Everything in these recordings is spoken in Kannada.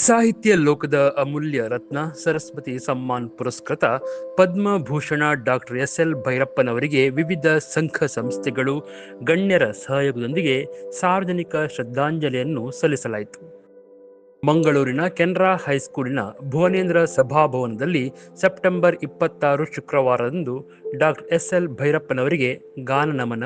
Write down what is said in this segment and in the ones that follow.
ಸಾಹಿತ್ಯ ಲೋಕದ ಅಮೂಲ್ಯ ರತ್ನ ಸರಸ್ವತಿ ಸಮ್ಮಾನ್ ಪುರಸ್ಕೃತ ಪದ್ಮಭೂಷಣ ಡಾಕ್ಟರ್ ಎಸ್ ಎಲ್ ಭೈರಪ್ಪನವರಿಗೆ ವಿವಿಧ ಸಂಘ ಸಂಸ್ಥೆಗಳು ಗಣ್ಯರ ಸಹಯೋಗದೊಂದಿಗೆ ಸಾರ್ವಜನಿಕ ಶ್ರದ್ಧಾಂಜಲಿಯನ್ನು ಸಲ್ಲಿಸಲಾಯಿತು. ಮಂಗಳೂರಿನ ಕೆನರಾ ಹೈಸ್ಕೂಲಿನ ಭುವನೇಂದ್ರ ಸಭಾಭವನದಲ್ಲಿ ಸೆಪ್ಟೆಂಬರ್ ಇಪ್ಪತ್ತಾರು ಶುಕ್ರವಾರದಂದು ಡಾಕ್ಟರ್ ಎಸ್ ಎಲ್ ಭೈರಪ್ಪನವರಿಗೆ ಗಾನ ನಮನ,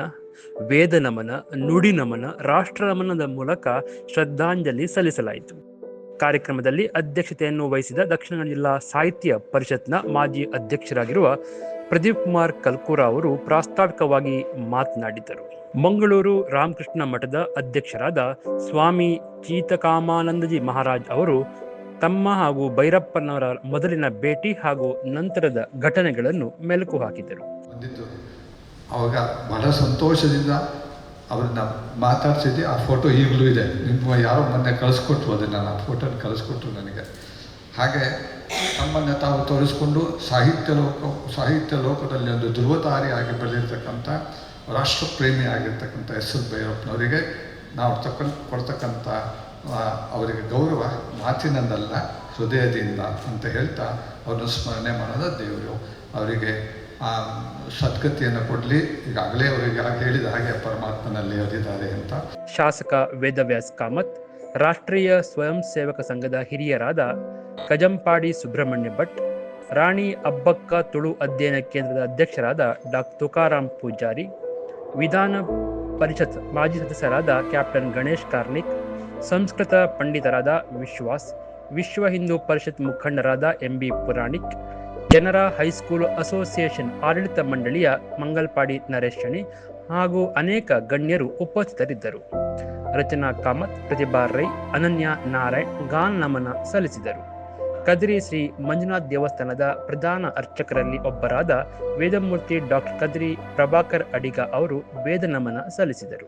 ವೇದ ನಮನ, ನುಡಿ ನಮನ, ರಾಷ್ಟ್ರ ನಮನದ ಮೂಲಕ ಶ್ರದ್ಧಾಂಜಲಿ ಸಲ್ಲಿಸಲಾಯಿತು. ಕಾರ್ಯಕ್ರಮದಲ್ಲಿ ಅಧ್ಯಕ್ಷತೆಯನ್ನು ವಹಿಸಿದ ದಕ್ಷಿಣ ಕನ್ನಡ ಜಿಲ್ಲಾ ಸಾಹಿತ್ಯ ಪರಿಷತ್ನ ಮಾಜಿ ಅಧ್ಯಕ್ಷರಾಗಿರುವ ಪ್ರದೀಪ್ ಕುಮಾರ್ ಕಲ್ಕೂರ ಅವರು ಪ್ರಾಸ್ತಾವಿಕವಾಗಿ ಮಾತನಾಡಿದರು ಮಂಗಳೂರು ರಾಮಕೃಷ್ಣ ಮಠದ ಅಧ್ಯಕ್ಷರಾದ ಸ್ವಾಮಿ ಚೀತಕಾಮಾನಂದಜಿ ಮಹಾರಾಜ್ ಅವರು ತಮ್ಮ ಹಾಗೂ ಭೈರಪ್ಪನವರ ಮೊದಲಿನ ಭೇಟಿ ಹಾಗೂ ನಂತರದ ಘಟನೆಗಳನ್ನು ಮೆಲುಕು ಹಾಕಿದರು. ಅವಾಗ ಬಹಳ ಸಂತೋಷದಿಂದ ಅವ್ರನ್ನ ಮಾತಾಡ್ಸಿದ್ದೆ, ಆ ಫೋಟೋ ಈಗಲೂ ಇದೆ. ನಿಮ್ಮ ಯಾರೋ ಮೊನ್ನೆ ಕಳಿಸ್ಕೊಟ್ರು ಅದನ್ನು, ಆ ಫೋಟೋನ ಕಳಿಸ್ಕೊಟ್ರು ನನಗೆ. ಹಾಗೆ ತಮ್ಮನ್ನು ತಾವು ತೋರಿಸ್ಕೊಂಡು ಸಾಹಿತ್ಯ ಲೋಕ, ಸಾಹಿತ್ಯ ಲೋಕದಲ್ಲಿ ಒಂದು ಧ್ರುವತಾರಿಯಾಗಿ ಬೆಳೆದಿರ್ತಕ್ಕಂಥ ರಾಷ್ಟ್ರಪ್ರೇಮಿ ಆಗಿರ್ತಕ್ಕಂಥ ಎಸ್ ಎಲ್ ಭೈರಪ್ಪನವರಿಗೆ ನಾವು ತಕ್ಕ ಕೊಡ್ತಕ್ಕಂಥ ಅವರಿಗೆ ಗೌರವ ಮಾತಿನಂದಲ್ಲ, ಹೃದಯದಿಂದ ಅಂತ ಹೇಳ್ತಾ ಅವ್ರನ್ನ ಸ್ಮರಣೆ ಮಾಡೋದ ದೇವರು. ಅವರಿಗೆ ಆ ಸದ್ಗತಿಯನ್ನು ಕೊಡಲಿ. ಈಗಾಗಲೇ ಅವರಿಗೆ ಹೇಳಿದ ಹಾಗೆ ಪರಮಾತ್ಮನಲ್ಲಿ ಅವರಿದ್ದಾರೆ ಅಂತ. ಶಾಸಕ ವೇದವ್ಯಾಸ್ ಕಾಮತ್, ರಾಷ್ಟ್ರೀಯ ಸ್ವಯಂ ಸೇವಕ ಸಂಘದ ಹಿರಿಯರಾದ ಕಜಂಪಾಡಿ ಸುಬ್ರಹ್ಮಣ್ಯ ಭಟ್, ರಾಣಿ ಅಬ್ಬಕ್ಕ ತುಳು ಅಧ್ಯಯನ ಕೇಂದ್ರದ ಅಧ್ಯಕ್ಷರಾದ ಡಾಕ್ ತುಕಾರಾಂ ಪೂಜಾರಿ, ವಿಧಾನ ಪರಿಷತ್ ಮಾಜಿ ಸದಸ್ಯರಾದ ಕ್ಯಾಪ್ಟನ್ ಗಣೇಶ್ ಕಾರ್ನಿಕ್ ಸಂಸ್ಕೃತ ಪಂಡಿತರಾದ ವಿಶ್ವಾಸ್, ವಿಶ್ವ ಹಿಂದೂ ಪರಿಷತ್ ಮುಖಂಡರಾದ MB Puranik Canara high school association ಆಡಳಿತ ಮಂಡಳಿಯ ಮಂಗಲ್ಪಾಡಿ ನರೇಶ್ ಶಣಿ ಹಾಗೂ ಅನೇಕ ಗಣ್ಯರು ಉಪಸ್ಥಿತರಿದ್ದರು. ರಚನಾ ಕಾಮತ್, ಪ್ರತಿಭಾ ರೈ, ಅನನ್ಯ ನಾರಾಯಣ್ ಗಾನ್ ನಮನ ಸಲ್ಲಿಸಿದರು. ಕದ್ರಿ ಶ್ರೀ ಮಂಜುನಾಥ್ ದೇವಸ್ಥಾನದ ಪ್ರಧಾನ ಅರ್ಚಕರಲ್ಲಿ ಒಬ್ಬರಾದ ವೇದಮೂರ್ತಿ ಡಾಕ್ಟರ್ ಕದ್ರಿ ಪ್ರಭಾಕರ್ ಅಡಿಗ ಅವರು ವೇದ ನಮನ ಸಲ್ಲಿಸಿದರು.